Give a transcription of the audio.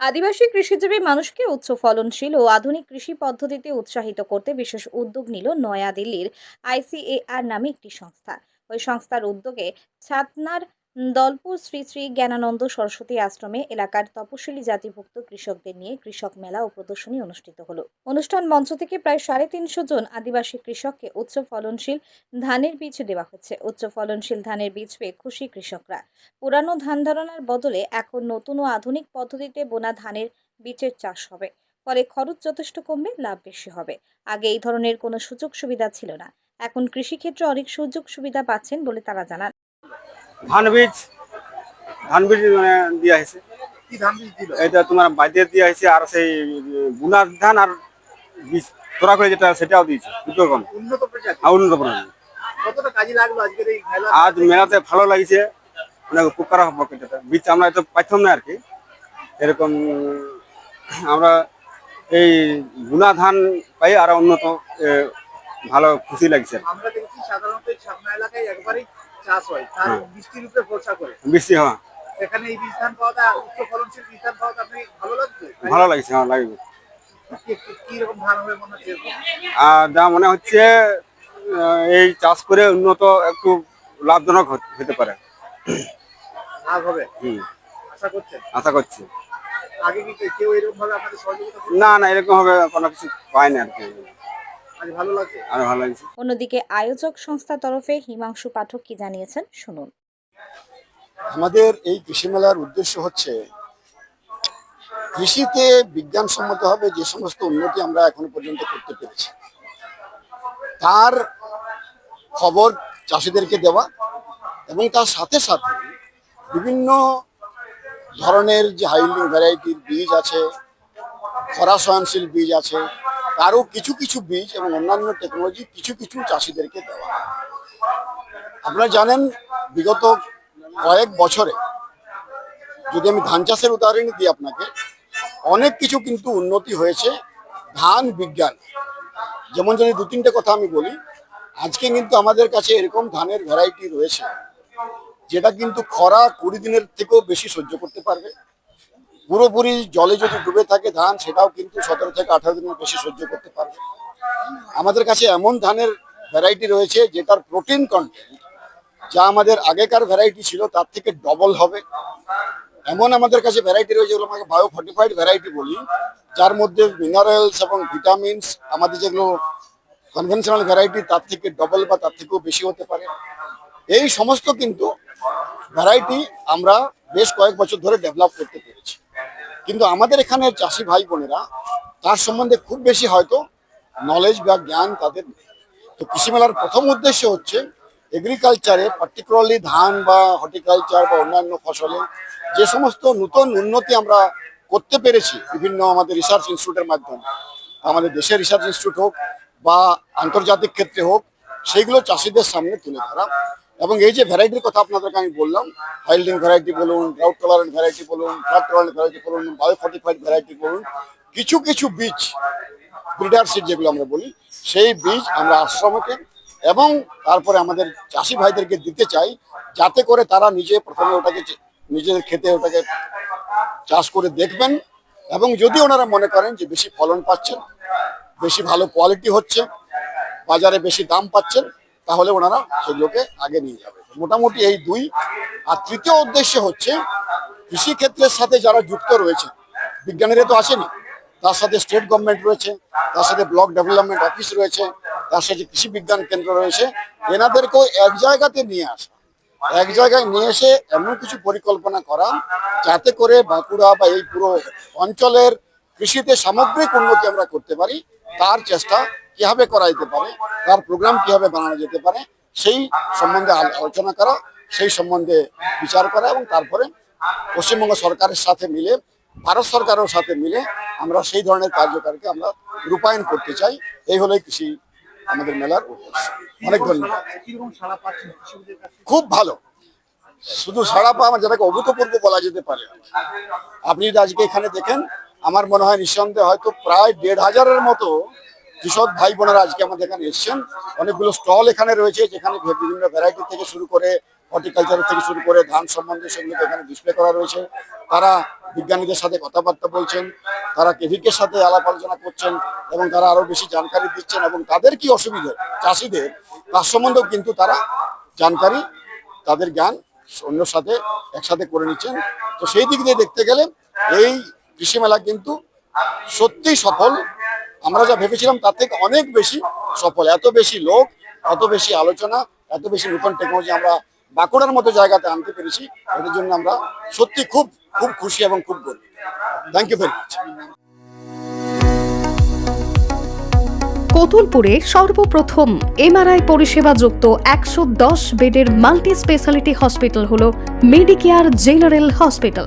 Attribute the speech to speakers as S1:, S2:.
S1: আদিবাসী কৃষিজীবী মানুষকে উচ্চ ফলনশীল ও আধুনিক কৃষি পদ্ধতিতে উৎসাহিত করতে বিশেষ উদ্যোগ নিল নয়াদিল্লির আইসিএআর নামে একটি সংস্থা। ওই সংস্থার উদ্যোগে ছাতনার দলপুর শ্রী শ্রী জ্ঞানানন্দ সরস্বতী আশ্রমে এলাকার তপশিলি জাতিভুক্ত কৃষকদের নিয়ে কৃষক মেলা ও প্রদর্শনী অনুষ্ঠিত হলো। অনুষ্ঠান মঞ্চ থেকে প্রায় সাড়ে তিনশো জন আদিবাসী কৃষককে উচ্চ ফলনশীল ধানের বীজ দেওয়া হচ্ছে। উচ্চ ফলনশীল ধানের বীজ পেয়ে খুশি কৃষকরা। পুরানো ধান ধারণার বদলে এখন নতুন ও আধুনিক পদ্ধতিতে বোনা ধানের বীজের চাষ হবে। ফলে খরচ যথেষ্ট কমবে, লাভ বেশি হবে। আগে এই ধরনের কোনো সুযোগ সুবিধা ছিল না। এখন কৃষিক্ষেত্রে অনেক সুযোগ সুবিধা পাচ্ছেন বলে তারা জানান।
S2: ধান বীজ ধান বীজ মানে দেওয়া হয়েছে
S3: কি ধান বীজ দিল?
S2: এটা তোমার বাইরে দেওয়া হয়েছে আর সেই বুনার ধান আর বীজ তোরা করে যেটা সেটাও দিয়েছে দুটো রকম।
S3: উন্নত প্রজাতি।
S2: উন্নত প্রণালী
S3: কতটা কাজে লাগল আজকের এই মেলা
S2: আজ মেলাতে ভালো লাগছে। অনেক উপকার হবে এটা। বীজ আমরা তো পাইতাম না আর কি এরকম আমরা এই বুনা ধান পাই আর উন্নত ভালো খুশি লাগছে।
S3: আমরা দেখছি সাধারণত ছাপনা এলাকায় একবারই চাষ হয় তার
S2: হ্যাঁ।
S3: বৃষ্টির উপরে ভরসা করে।
S2: বৃষ্টি হওয়া
S3: সেখানে এই বীজ ধান পাওয়াটা উচ্চ ফলনশীল বীজ ধান পাওয়াটা আপনি ভালো লাগছে
S2: ভালো লাগছে হ্যাঁ লাগবে।
S3: কি- কি- কি রকম ধান হবে মনে হচ্ছে
S2: আর যা মনে হচ্ছে এই চাষ করে উন্নত একটু লাভজনক হতে- পারে।
S3: লাভ হবে?
S2: হুম,
S3: আশা করছেন?
S2: আশা করছি।
S3: আগে কি কেউ এরকম ভাবে আপনাদের সহযোগিতা
S2: না না এরকম হবে কোনো কিছু পাই না আর কি। আর ভালো লাগছে।
S1: অন্যদিকে আয়োজক সংস্থার তরফে হিমাংশু পাঠক কি জানিয়েছেন? শুনুন।
S4: আমাদের এই কৃষি মেলার উদ্দেশ্য হচ্ছে কৃষিতে বিজ্ঞানসম্মতভাবে যে সমস্ত উন্নতি আমরা এখনও পর্যন্ত করতে পেরেছি। তার খবর চাষিদেরকে দেওয়া এবং তার সাথে সাথে বিভিন্ন ধরনের যে হাইলিং ভ্যারাইটির বীজ আছে খরা সহনশীল বীজ আছে তারও কিছু কিছু বীজ এবং অন্যান্য টেকনোলজি কিছু কিছু চাষিদেরকে দেওয়া আপনারা জানেন, বিগত কয়েক বছরে যদি আমি ধান চাষের উদাহরণ দিই আপনাকে, অনেক কিছু কিন্তু উন্নতি হয়েছে ধান বিজ্ঞান। যেমন যদি দু তিনটে কথা আমি বলি, আজকে কিন্তু আমাদের কাছে এরকম ধানের ভ্যারাইটি রয়েছে, যেটা কিন্তু খরা কুড়ি দিনের থেকেও বেশি সহ্য করতে পারবে। পুরোপুরি জলে যদি ডুবে থাকে ধান, সেটাও কিন্তু সতেরো থেকে আঠারো দিনের বেশি সহ্য করতে পারবে আমাদের কাছে এমন ধানের ভ্যারাইটি রয়েছে যেটার প্রোটিন কন্টেন্ট যা আমাদের আগেকার ভ্যারাইটি ছিল, তার থেকে ডবল হবে। এমন আমাদের কাছে ভ্যারাইটি রয়েছে যেগুলো আমাকে বায়ো ফর্টিফাইড ভ্যারাইটি বলি, যার মধ্যে মিনারেলস এবং ভিটামিনস আমাদের যেগুলো কনভেনশনাল ভ্যারাইটি তার থেকে ডবল বা তার থেকেও বেশি হতে পারে। এই সমস্ত কিন্তু ভ্যারাইটি আমরা বেশ কয়েক বছর ধরে ডেভেলপ করতে কিন্তু আমাদের এখানে চাষি ভাই বোনেরা, তার সম্বন্ধে খুব বেশি হয়তো নলেজ বা জ্ঞান তাদের তো কৃষি মেলার প্রথম উদ্দেশ্য হচ্ছে এগ্রিকালচারে পার্টিকুলারলি ধান বা হর্টিকালচার বা অন্যান্য ফসলে যে সমস্ত নতুন উন্নতি আমরা করতে পেরেছি, বিভিন্ন আমাদের রিসার্চ ইনস্টিটিউটের মাধ্যমে, আমাদের দেশের রিসার্চ ইনস্টিটিউট হোক বা আন্তর্জাতিক ক্ষেত্রে হোক, সেইগুলো চাষিদের সামনে তুলে ধরা। এবং এই যে ভ্যারাইটির কথা আপনাদেরকে আমি বললাম হাইল্ডিং ভ্যারাইটি বলুন ড্রাউট টলারেন্ট ভ্যারাইটি বলুন ফ্লাড টলারেন্ট ভ্যারাইটি বলুন বায়োফর্টিফাইড ভ্যারাইটি বলুন, কিছু কিছু বীজ ব্রিডার সিড যেগুলো আমরা বলি, সেই বীজ আমরা আশ্রমকে এবং তারপরে আমাদের চাষি ভাইদেরকে দিতে চাই, যাতে করে তারা নিজে প্রথমে ওটাকে নিজেদের খেতে ওটাকে চাষ করে দেখবেন এবং যদি ওনারা মনে করেন যে বেশি ফলন পাচ্ছেন, বেশি ভালো কোয়ালিটি হচ্ছে, বাজারে বেশি দাম পাচ্ছেন তাহলে ওনারা সেগুলোকে আগে নিয়ে যাবে। মোটামুটি এই দুই। আর তৃতীয় উদ্দেশ্য হচ্ছে, কৃষিক্ষেত্রের সাথে যারা যুক্ত রয়েছে, বিজ্ঞানীরা তো আসেনি, তার সাথে স্টেট গভর্নমেন্ট রয়েছে, তার সাথে ব্লক ডেভেলপমেন্ট অফিস রয়েছে, তার সাথে কৃষি বিজ্ঞান কেন্দ্র রয়েছে, এনাদেরকেও এক জায়গাতে নিয়ে আসা। এক জায়গায় নিয়ে এসে এমন কিছু পরিকল্পনা করা, যাতে করে বাঁকুড়া বা এই পুরো অঞ্চলের কৃষিতে সামগ্রিক উন্নতি আমরা করতে পারি, তার চেষ্টা কীভাবে করা যেতে পারে তার প্রোগ্রাম কীভাবে বানানো যেতে পারে সেই সম্বন্ধে আলোচনা করা সেই সম্বন্ধে বিচার করা এবং তারপরে পশ্চিমবঙ্গ সরকারের সাথে মিলে ভারত সরকারের সাথে মিলে আমরা সেই ধরনের কার্যকারকে আমরা রূপায়ণ করতে চাই। এই হলো কৃষি আমাদের মেলার অনেক ধন্যবাদ। খুব ভালো। শুধু সাড়া পাওয়া আমার যেটাকে অভূতপূর্ব বলা যেতে পারে। আপনি যদি আজকে এখানে দেখেন আমার মনে হয় নিঃসন্দেহে হয়তো প্রায় দেড় হাজারের মতো কৃষক ভাই বোনেরা আজকে আমাদের এখানে এসছেন। অনেকগুলো স্টল এখানে রয়েছে, যেখানে বিভিন্ন ভ্যারাইটি থেকে শুরু করে হর্টিকালচার থেকে শুরু করে ধান সম্বন্ধে সেগুলোকে এখানে ডিসপ্লে করা রয়েছে। তারা বিজ্ঞানীদের সাথে কথাবার্তা বলছেন, তারা কেভিকের সাথে আলাপ আলোচনা করছেন এবং তারা আরও বেশি জানকারি দিচ্ছেন এবং তাদের কি অসুবিধা? চাষিদের, তার সম্বন্ধেও কিন্তু তারা জানকারি, তাদের জ্ঞান অন্যর সাথে একসাথে করে নিচ্ছেন। তো সেই দিক দিয়ে দেখতে গেলে এই কৃষি মেলা কিন্তু সত্যিই সফল। আমরা যা ভেবেছিলাম তার থেকে অনেক বেশি সফল। এত বেশি লোক, এত বেশি আলোচনা, এত বেশি নতুন টেকনোলজি আমরা বাঁকুড়ার মতো জায়গাতে আনতে পেরেছি। এটার জন্য আমরা সত্যি খুব খুব খুশি এবং খুব গর্বিত। থ্যাংক ইউ ভেরি মাচ
S5: কতুলপুরে সর্বপ্রথম এমআরআই পরিষেবা যুক্ত একশো দশ বেডের মাল্টি স্পেশালিটি হসপিটাল হল মেডিকেয়ার জেনারেল হসপিটাল